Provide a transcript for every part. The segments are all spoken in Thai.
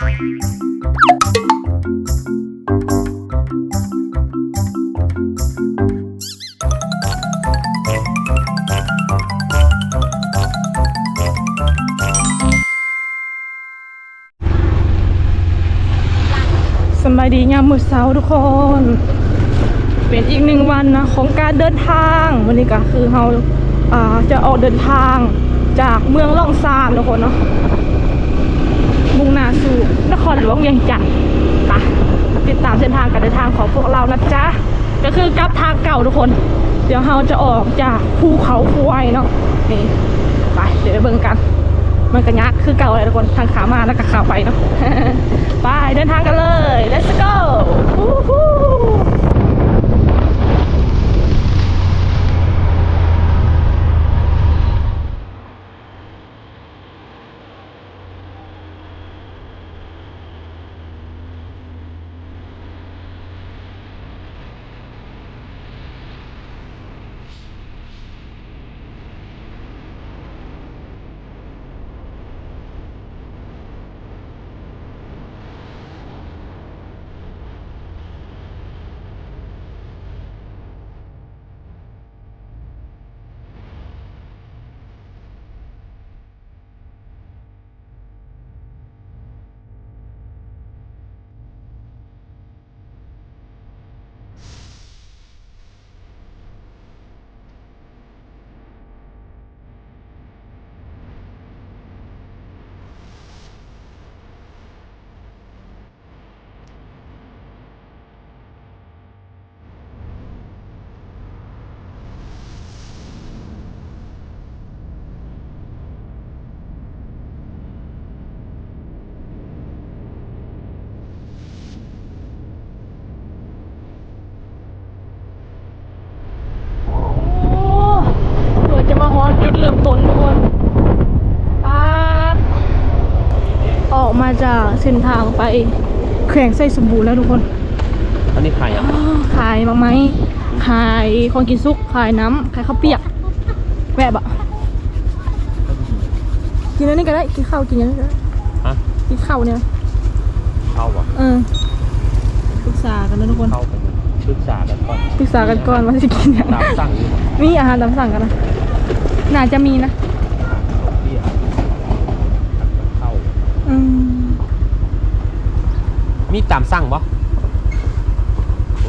สบายดีงามมือเสาทุกคน เป็นอีกหนึ่งวันนะของการเดินทาง วันนี้ก็คือเราาจะออกเดินทางจากเมืองล่องซานทุกคนเนาะ มุ่งหน้าสู่นครหลวงเวียงจันทร์ไปติดตามเส้นทางการเดินทางของพวกเรานะจ๊ะก็คือกลับทางเก่าทุกคน เดี๋ยวเราจะออกจากภูเขาควายเนาะนี่ไปเดี๋ยวไปเบิ่งกัน มันก็ยักคือเก่าเลยทุกคนทางขามาแล้วก็ขาไปเนาะไปเดินทางกันเลย let's go วู้ฮู้ โอ้เผื่อจะมาฮอนจุดเริ่มต้นทุกคนปาดออกมา จากเส้นทางไปแขวงไส้สมบูรณ์แล้วทุกคนอันนี้ขายยังอ้าวขายมางไหมขายของกินซุกขายน้ำขายข้าวเปียกแวบอะกินอันนี้ก็ได้กินข้าวกินอันนี้ก็ได้ฮะกินข้าวเนี่ยเข้าบ่เออปรึกษากันนะทุกคนเข้าไปมันปรึกษากันก่อนปรึกษากันก่อนว่าจะกินอย่างตามสั่งอยู่มีอาหารตามสั่งกันนะน่าจะมีนะ เบี้ยเข้า อืม มีตามสั่งบ่บ่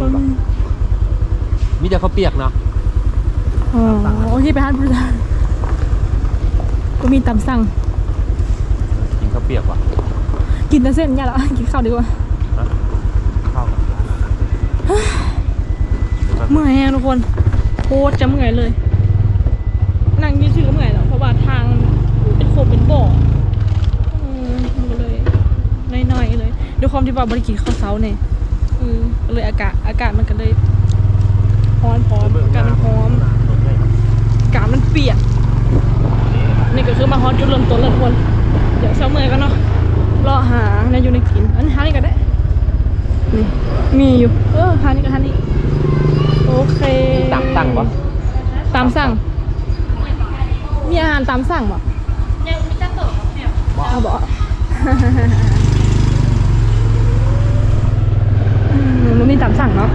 มีบ่มีแต่ข้าวเปียกเนาะ อ๋อโอเคไปห้านพุทธาก็มีตามสั่ง กินข้าวเปียกวะกินแต่เส้นเนี่ยเหรอกินข้าวดีกว่า ฮะเข้ากันเมื่อยแฮงทุกคนโคตรจะเมื่อยเลย นั่งยืดชื่อก็เมื่อยแล้วเพราะว่าทางเป็นโคมเป็นบ่อเออมันก็เลยน้อยๆเลยด้ วยความที่าบริกินข้าวเช้าเนี่ยเออเลยอากาศอากาศมันก็เลยร้อนพร้อมอากาศมันพร้อมอากาศมันเปียกนี่ก็คือมาฮอตจุดเริ่มต้นเลยทุกคนเดี๋ยวเช้าเมื่อยกันเนาะรอหาในอยู่ในกินอันนี้หานี่ก็ได้นี่มีอยู่เออหานี่ก็หานี่โอเคตามสั่งบ่ตามสั่ง มีอาหารตามสั่งบ่ยังไม่จะตกเนี่ยเอาบอืมมันมีตามสั่งเนาะ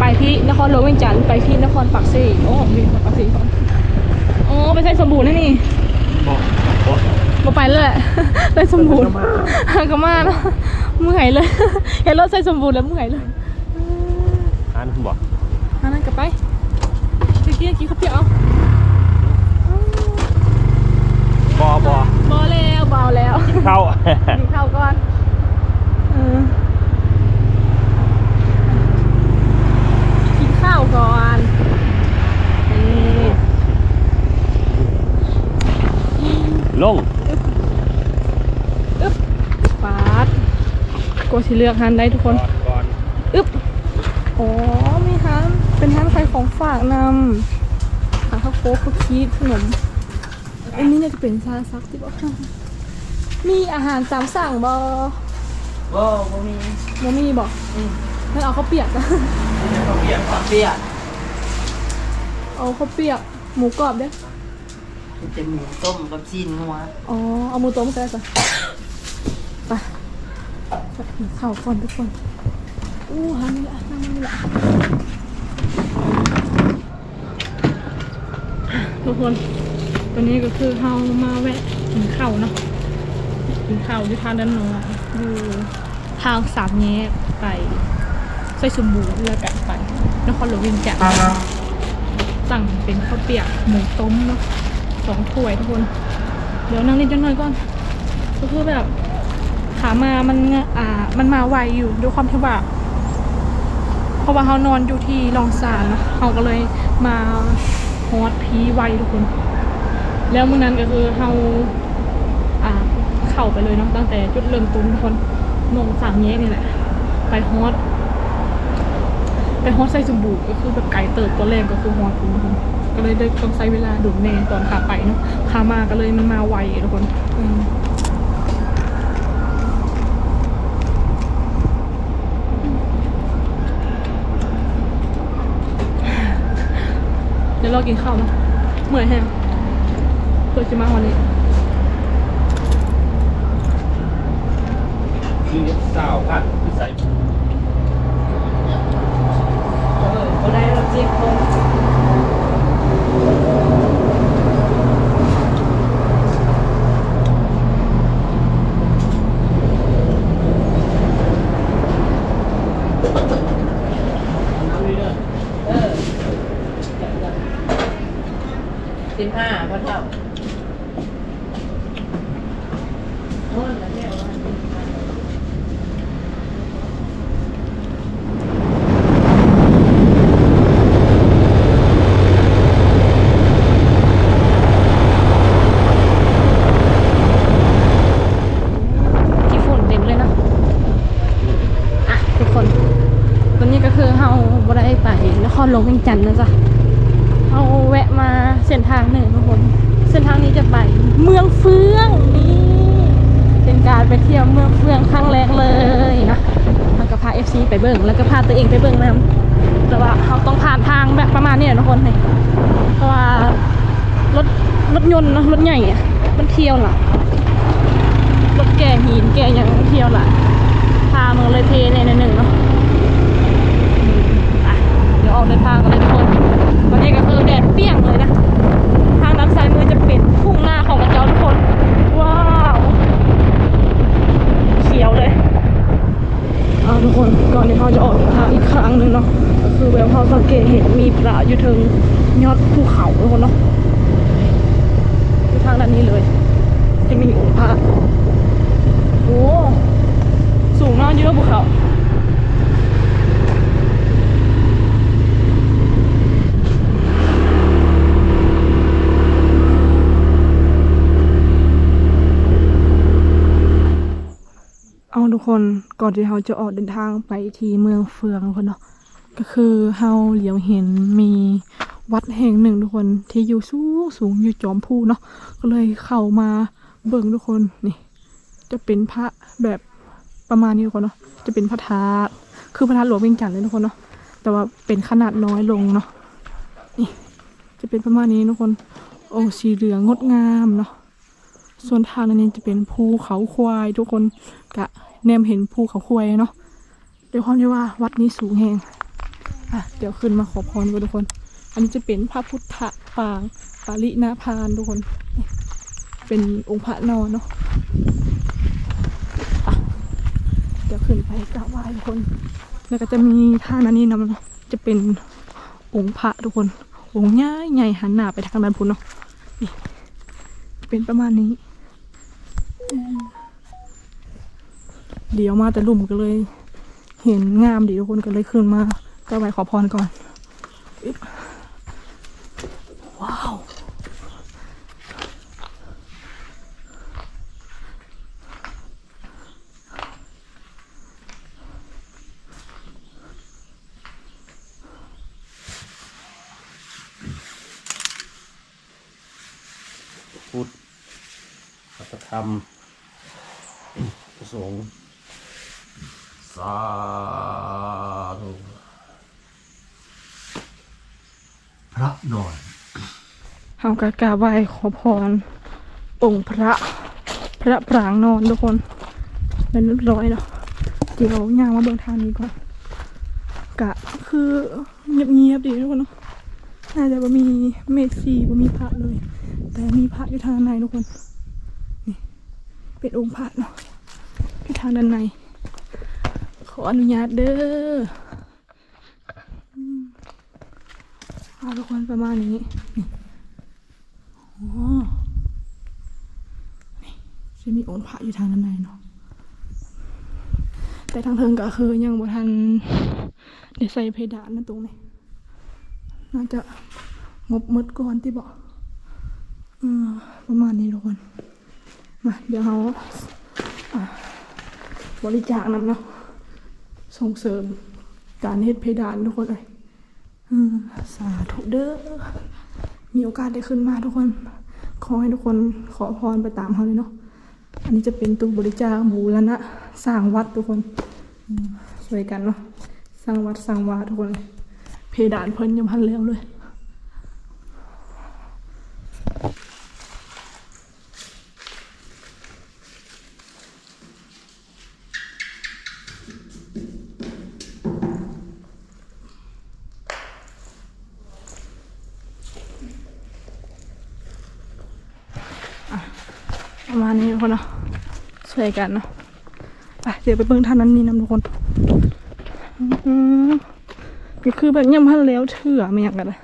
ไปที่นค รหลวงเวียงจันทร์ไปที่นครปักซี่โอ้มีนครปักซี่ก่อนโอ้ไปใช้สมบูรณ์นะนี่บ่บ่มาไปเลยแหละใส่สมบูรณ์ก็มาเนาะเมื่อยเลยเห็นรถใส่สมบูรณ์แล้วเมื่อยเลยอันบ่อันนั้นกลับไปกินกินกินข้าวเปียกเอาบ่บ่บอแล้วเบาแล้วเข้ากินข้าวก่อนเออกินข้าวก่อนนี่ ลง อึ๊บปาดกด สิเลือกหันได้ทุกคนก่อนอึ๊บอ๋อมีฮันเป็นฮันขายของฝากนำหาข้าวโค้กข้าวคีสขนมอันนี้เนี่ยจะเป็นซาซักที่บอกมีอาหารตามสั่งบอโอ้โหมีโมมีบอกงั้นเอาข้าวเปียกอะข้าวเปียกข้าวเปียกเอาข้าวเปียกหมูกรอบเด้อเป็นหมูต้มกับซีนงัวอ๋อเอาหมูต้มก็ได้จ้ะไป ไปกินข้าวก่อนทุกคน อู้หานี่ละนั่งนี่ละทุกคนตอนนี้ก็คือเฮามาแวะกินข้าวเนาะ กินข้าวที่ทางด้านโน้นอยู่ทางสามแยกไปใส่สมบูรณ์แล้วกันไป นครหลวงเวียงจันทร์สั่งเป็นข้าวเปียกหมูต้มเนาะสองถ้วยทุกคน เดี๋ยวนั่งนิดจังหน่อยก่อนก็คือแบบ ขามามันอ่ามันมาไวอยู่ด้วยความที่ว่าเพราะว่าเขานอนอยู่ที่รองสารนะเขาก็เลยมาฮอตพีไวทุกคน แล้วเมื่อนั้นก็คือเขาอ่าเข้าไปเลยเนาะตั้งแต่จุดเริ่มต้นทุกคนมงสามแยกนี่แหละ ไปฮอตไปฮอตไซสมบูก็คือแบบไก่เติบตัวแรกก็คือฮอตทุกคนก็เลยได้ต้องใช้เวลาดุแน่ตอนขาไปเนาะขามาก็เลยมันมาไวทุกคน อืม ดี๋ยวเรากินข้าวนะเมื่อยแห้งเพื่อจะมาวันนี้คือสาวพัดคือใส่เออก็ได้เราเจ็บคง เออสิบห้าพระเท่าโอ้ยแล้วแม่ว่า ที่ฝุ่นเต็มเลยนะอะทุกคน ตอนนี้ก็คือเฮาบ่ได้ไปนครหลว งเวียงจันทน์นะจ๊ะเฮาแวะมาเส้นทางหนึ่งทุกคน เส้นทางนี้จะไปเมืองเฟืองนี่เป็นการไปเที่ยวเมืองเฟืองครั้งแรกเลยนะมันก็พา FC ไปเบิ่งแล้วก็พาตัวเองไปเบิ่งนํแต่ว่าเขาต้องผ่านทางแบบประมาณนี้ทุกคนนี่เพราะว่ารถรถยนต์นะรถใหญ่มันเที่ยวล่ะรถแก่หินแก่ยังเที่ยวหละพาเมืองเลยเทในในหนึ่งเนาะอืมอะเดี๋ยวออกเดินทางกันเลยทุกคนตอนนี้ก็คือแดดเปรี้ยงเลยนะ ทางด้านซ้ายมือจะเป็นทุ่งนาของกระเจ้าทุกคน ว้าว เขียวเลยเอาทุกคนก่อนที่เขาจะออกเดินทางอีกครั้งหนึ่งเนาะ ก็คือแบบเขาสังเกตเห็นมีปลาอยู่ถึงยอดภูเขาทุกคนเนาะอยู่ทางด้านนี้เลย จะมีองค์พระ โอ้สูงมากเยอะภูเขา เอาทุก คนก่อนที่เราจะออกเดินทางไปที่เมืองเฟืองทุกคนเนาะก็คือเราเหลียวเห็นมีวัดแห่งหนึ่งทุกคนที่อยู่สูงสูงอยู่จอมพูเนาะก็เลยเข้ามาเบิ่งทุกคนนี่ จะเป็นพระแบบประมาณนี้ทุกคนเนาะจะเป็นพระธาตุคือพระธาตุหลวงเวียงจันทร์เลยทุกคนเนาะแต่ว่าเป็นขนาดน้อยลงเนาะนี่จะเป็นประมาณนี้ทุกคนโอ้สีเหลืองงดงามเนาะส่วนทางนั้นจะเป็นภูเขาควายทุกคนกะ แนมเห็นภูเขาควายเนาะเด้วยความที่ว่าวัดนี้สูงแหงอะเดี๋ยวขึ้นมาขอพรกันทุกคน อันนี้จะเป็นพระพุทธปางปารินาพานทุกคน เป็นองค์พระนอนเนาะเดี๋ยวขึ้นไปกราบไหว้ทุกคน แล้วก็จะมีท่านั้นนี่นะจะเป็นองค์พระทุกคน องค์ใหญ่ใหญ่หันหน้าไปทางด้านพุนเนาะนี่เป็นประมาณนี้อืม เดี๋ยวมาแต่ลุ่มก็เลย เห็นงามดีทุกคนก็เลยขึ้นมากราบไหว้ขอพรก่อน ว้าว พุทธธรรมพระสงฆ์ สาธุพระนอนเฮากะกราบไหวขอพร องค์พระ พระปรางนอนทุกคนเป็นเรียบร้อยเนาะเดี๋ยวย่างมาเบิ่งทางนี้ก่อนกะคือเงียบๆดีทุกคนเนาะน่าจะบ่มีเมฆสีบ่มีพระเลย แต่มีพระอยู่ทางด้านในทุกคนนี่เป็นองค์พระเนาะอยู่ทางด้านใน ออนุญาตเด้อเอาทุกคนประมาณนี้นี่อ๋อจะมีองค์พระอยู่ทางด้านในเนาะแต่ทางเทิงก็คือยังบ่ทันได้ใส่เพดานนั่นตรงนี้น่าจะงบมดก่อนที่บอกอประมาณนี้ทุกคนมาเดี๋ยวเราบริจาคน้ำเนาะ ส่งเสริมการเฮ็ดเพดานทุกคนเลยเออสาธุเด้อ มีโอกาสได้ขึ้นมาทุกคน ขอให้ทุกคนขอพรไปตามเขาเลยเนาะ อันนี้จะเป็นตู้บริจาคบูรณะสร้างวัดทุกคนช่วยกันเนาะ สร้างวัดสร้างวาทุกคน เพดานเพิ่นยังพันเร็วเลย ประมาณนี้ทุกคนเนาะช่วยกันเนาะไปเดี๋ยวไปเบิ่งท่านนั้นนี่นำทุกคนอืมนี่คือแบบยังพันแล้วเถื่อไม่อยากกันเลย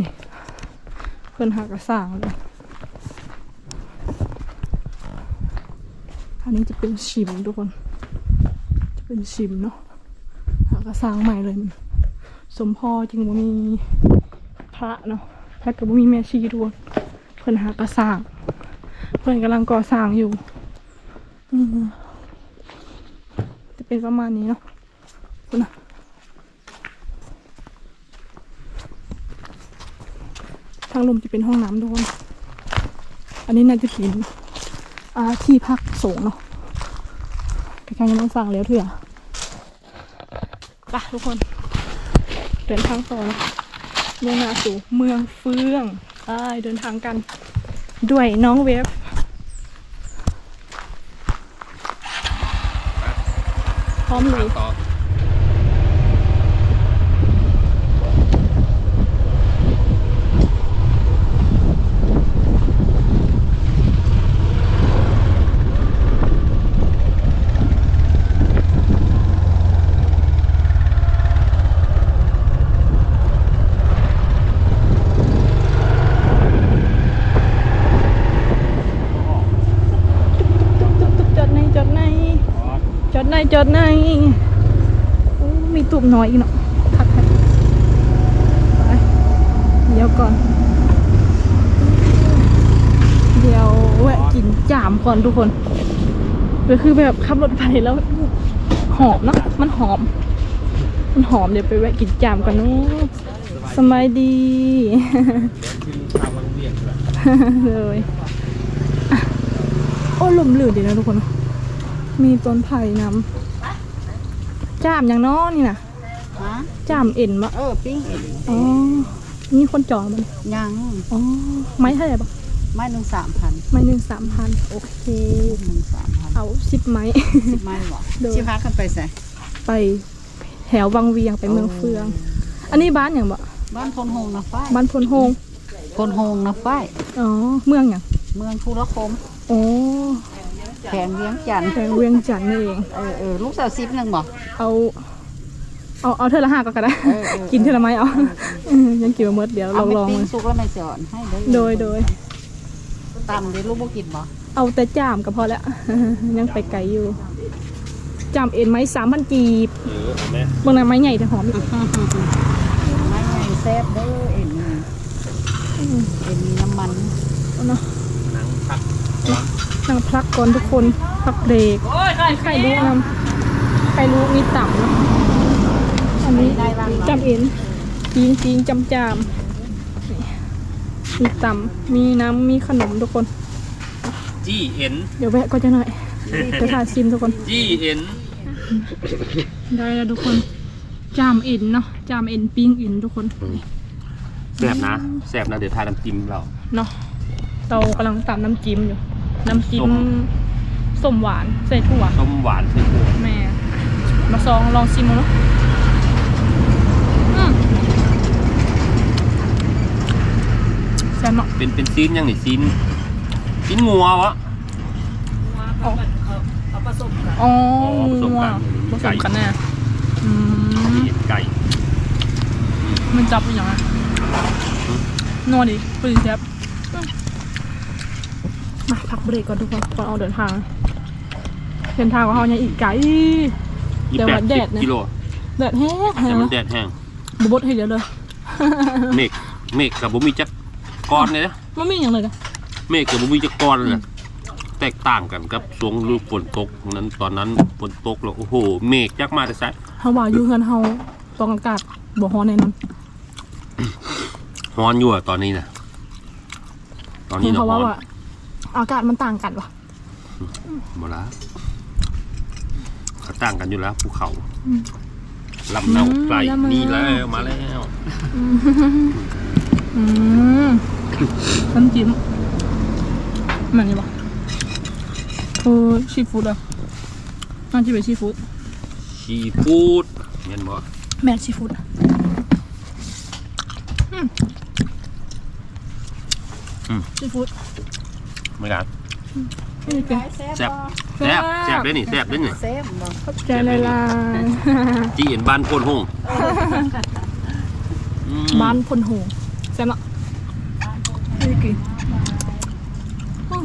นี่เพิ่อนหากระสางเลยอันนี้จะเป็นชิมทุกคน จะเป็นชิมเนาะหากระสางใหม่เลย สมพอจริงว่ามีพระเนาะพระกับมีแม่ชีทุกคนเพิ่อนหากระสาง เพื่อนกำลังก่อสร้างอยู่จะเป็นประมาณนี้เนาะคุณนะทางลมจะเป็นห้องน้ำทุกคนอันนี้น่าจะเป็นอาที่พักสงเนาะแต่การยังต้องสร้างแล้วเถอะไปทุกคน เดินทางต่อนะเมุ่งนาสู่เมืองเฟื่องไปเดินทางกันด้วยน้องเวฟ ร้อมเลยต่อ จดในจดใน จดในจดในอู้มีตุ่มน้อยอีกเนาะคักไปเดี๋ยวก่อน เดี๋ยวแวะกินจามก่อนทุกคนก็คือแบบขับรถไปแล้วหอมเนาะมันหอม มันหอมเดี๋ยวไปแวะกินจามกันนาะสบายดีเวียงใช่ไหมเลยโอ้ลมลื่นดีนะทุกคน มีต้นไผ่นำจามอย่างน้อนี่นะฮะจามเอ็นมะเออปิ้งเอ็นอ๋อมีคนจอมันยังอ๋อไม้เท่าไหร่ปะไม้หนึ่งสามพันไม้หนึ่งสามพันโอเคหนึ่งสามพันเอาสิบไม้สิบไม้หรอเดินชิพากันไปใส่ไปแถววังเวียงไปเมืองเฟือง อันนี้บ้านอย่างบะบ้านพลโฮงนะฝ้ายบ้านพลโฮงพลโฮงนะฝ้ายอ๋อเมืองอย่างเมืองภูละคมโอ้ แขงเลี้ยงจันทร์แถวเวียงจันทน์นี่เอง เออเออลูกสาวซิปหนึ่งบอกเอา เอาเอาเท่าละห้าก็ก็ได้ เออเออ กินเท่าละไม้เอาเออยังกินมาเมื่อเดี๋ยวลเอาองไปลองปิ้งเลยสุกแล้วไม่สอนให้ได้โดยโดยตำเดี๋ยวลูกบ่กินบ่เอาแต่จามก็พอแล้ว ยังไปไกลอยู่จามเอ็นไม้สามพันกีบเออเอาไหมเบางนั้นไม้ใหญ่แต่หอมอีกไม้ใหญ่แซ่บเด้อเอ็นนี่เอ็นมีน้ำมัน เอาเนาะ หนังผัก นั่งพักก่อนทุกคนพักเบรกมีไข่ลูกนำไข่ลูกมีต่ำเนาะอันนี้จามเอ็นจีงจีงจำจามมีต่ำมีน้ำมีขนมทุกคนจี้เอ็นเดี๋ยวแวะก็จะหน่อยจะถ่ายซิมทุกคนจี้เอ็นได้แล้วทุกคนจามเอ็นเนาะจามเอ็นปิ้งเอ็นทุกคนแซ่บนะแซ่บนะเดี๋ยวทานน้ำจิ้มเราเนาะเรากำลังตำน้ำจิ้มอยู่ น้ำจิ้มส้มส้มหวานใส่ถั่วส้มหวานใส่ถั่วแม่มาซองลองชิมดูเนาะอืมแซ่บเนาะเป็นเป็นซีนยังนี่ซีนซีนงัววะเขาแบบเขาเขาผสมกันอ๋อผสมงัวกันผสมกันแน่อืมนี่ไก่มันจับเป็นอย่างไรนัวดิปืนแซ่บอืม มาพักเบรกก่อนทุกคนก่อนออกเดินทาง เดินทางของเรายังอีกไกล ยี่แต่แปว่าดแดสิดบเนี่ยกิโลแดดแห้งแต่แห้งมันแดดแห้งบบดให้เดี๋ยวเลย เมฆเมฆกับบุมีจักก้อนเลยนะมันไม่อย่างเลยนะเมฆกับบุมีจักก้อนเลยแตกต่างกันครับช่วงฤดูฝนตกนั้นตอนนั้นฝนตกแล้วโอ้โห เมฆจักมาแต่ไซเฮาว่าอยู่เฮือนเฮาตองอากาศบ่ฮ้อนแน่นอนฮ้อนอยู่อะตอนนี้นะตอนเห็นี้นนะเขาฮ้ว่าอนว่า อากาศมันต่างกันวะหมดละเขาต่างกันอยู่แล้วภูเขาอืมลำเนาไกลลำเนานี่แล้วมาแล้วอืมน้ำจิ้มแมันนี่ปะเออซีฟู้ดอะน้ำจิ้มเป็นซีฟู้ดชีฟูดเห็นบ่แม่ซีฟู้ดอะอืมซีฟู้ด ไม่กันนี่เป็นแซ่บแซ่บบ่แซ่บแซ่บได้นี่แซ่บได้นี่แซ่บบ่ขอบใจเลยล่ะจีเห็นบ้านโคนหงอืมบ้านพลโหงแซ่บเนาะนี่กินอืม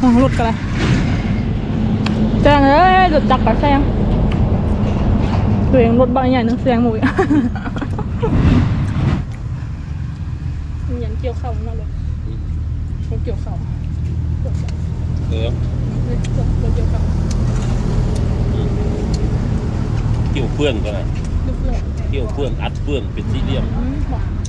อ๋อรถกันเลยแซงเอ้ยรถจักรกับแซงตัวเองรถบ้านใหญ่นึงแซงหมูอีกมีอย่าง เกี่ยวเข่านั่นเลยรถเกี่ยวเข่าเออรถรถเกี่ยวเข่าเกี่ยวเฟื่องก็นะลูกเลือดเกี่ยวเฟื่องอัดเฟื่องเป็นสี่เหลี่ยมอืมบอก